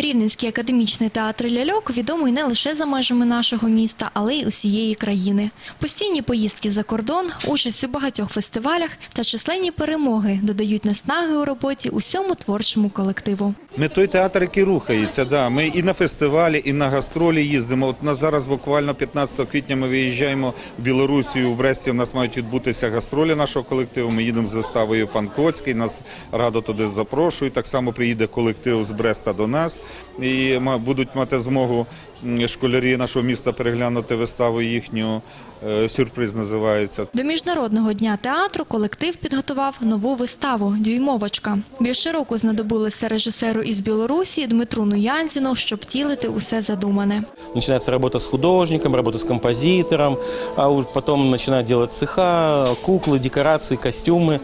Рівненський академічний театр ляльок відомий не лише за межами нашого міста, але й усієї країни. Постійні поїздки за кордон, участь у багатьох фестивалях та численні перемоги додають наснаги у роботі усьому творчому колективу. Ми той театр, який рухається. Да. Ми і на фестивалі, і на гастролі їздимо. От на зараз буквально 15 квітня ми виїжджаємо в Білорусію, в Бресті. У нас мають відбутися гастролі нашого колективу. Ми їдемо з виставою Пан Коцький. Нас радо туди запрошують. Так само приїде колектив з Бреста до нас і ма- будуть мати змогу школярі нашого міста переглянути виставу їхню. Е, Сюрприз називається. До міжнародного дня театру колектив підготував нову виставу Дюймовочка. Більше року знадобилося режисеру із Білорусі Дмитру Нуянзіну, щоб втілити усе задумане. Начинается работа с художником, работа с композитором, а уж потом начинают делать цеха, куклы, декорации, костюмы.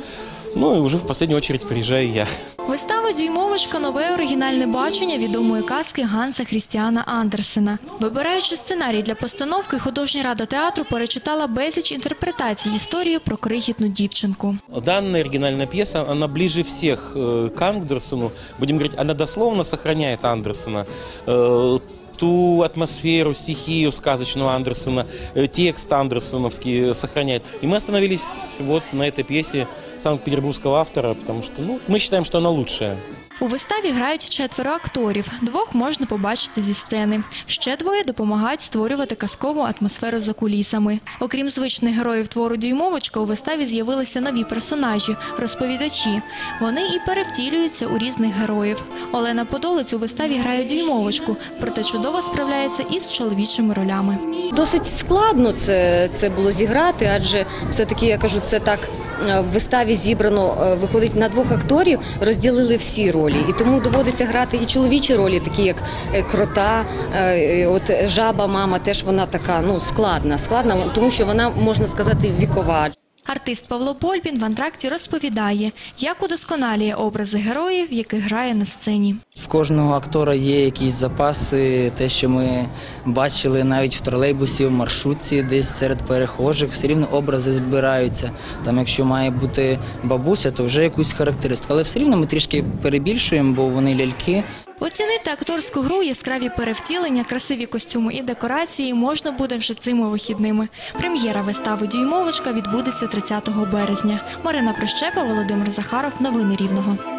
Ну и уже в последнюю очередь приезжаю я. Вистава Дюймовочка нове оригінальне бачення відомої казки Ганса Хрістіана Андерсена. Вибираючи сценарій для постановки, художня рада театру перечитала безліч інтерпретацій історії про крихітну дівчинку. Данная оригинальная пьеса, она ближе всех э, к Андерсону. Будем говорить, она дословно сохраняет Андерсона. Э, ту атмосферу, стихию сказочного Андерсона, э, текст андерсоновский сохраняет. И мы остановились вот на этой пьесе санкт-петербургского автора, потому что ну, мы считаем, что она лучшая. У виставі грають четверо акторів. Двох можна побачити зі сцени. Ще двоє допомагають створювати казкову атмосферу за кулісами. Окрім звичних героїв твору Дюймовочка, у виставі з'явилися нові персонажі розповідачі. Вони і перевтілюються у різних героїв. Олена Подолець у виставі грає Дюймовочку, проте чудово справляється із чоловічими ролями. Досить складно це, це було зіграти, адже все-таки я кажу, це так е, в виставі зібрано, е, виходить на двох акторів, розділили всі ролі. І тому доводиться грати і чоловічі ролі, такі як е, крота, е, е, от жаба, мама, теж вона така ну складна, складна, тому що вона можна сказати вікова. Артист Павло Польпін в антракті розповідає, як удосконалює образи героїв, яких грає на сцені. В кожного актора є якісь запаси, те, що ми бачили навіть в тролейбусі, в маршрутці, десь серед перехожих, все рівно образи збираються. Там, якщо має бути бабуся, то вже якусь характеристику. Але все рівно ми трішки перебільшуємо, бо вони ляльки. Оцінити акторську гру, яскраві перевтілення, красиві костюми і декорації можна буде вже цими вихідними. Прем'єра вистави Дюймовочка відбудеться 30 березня. Марина Прищепа, Володимир Захаров. Новини Рівного.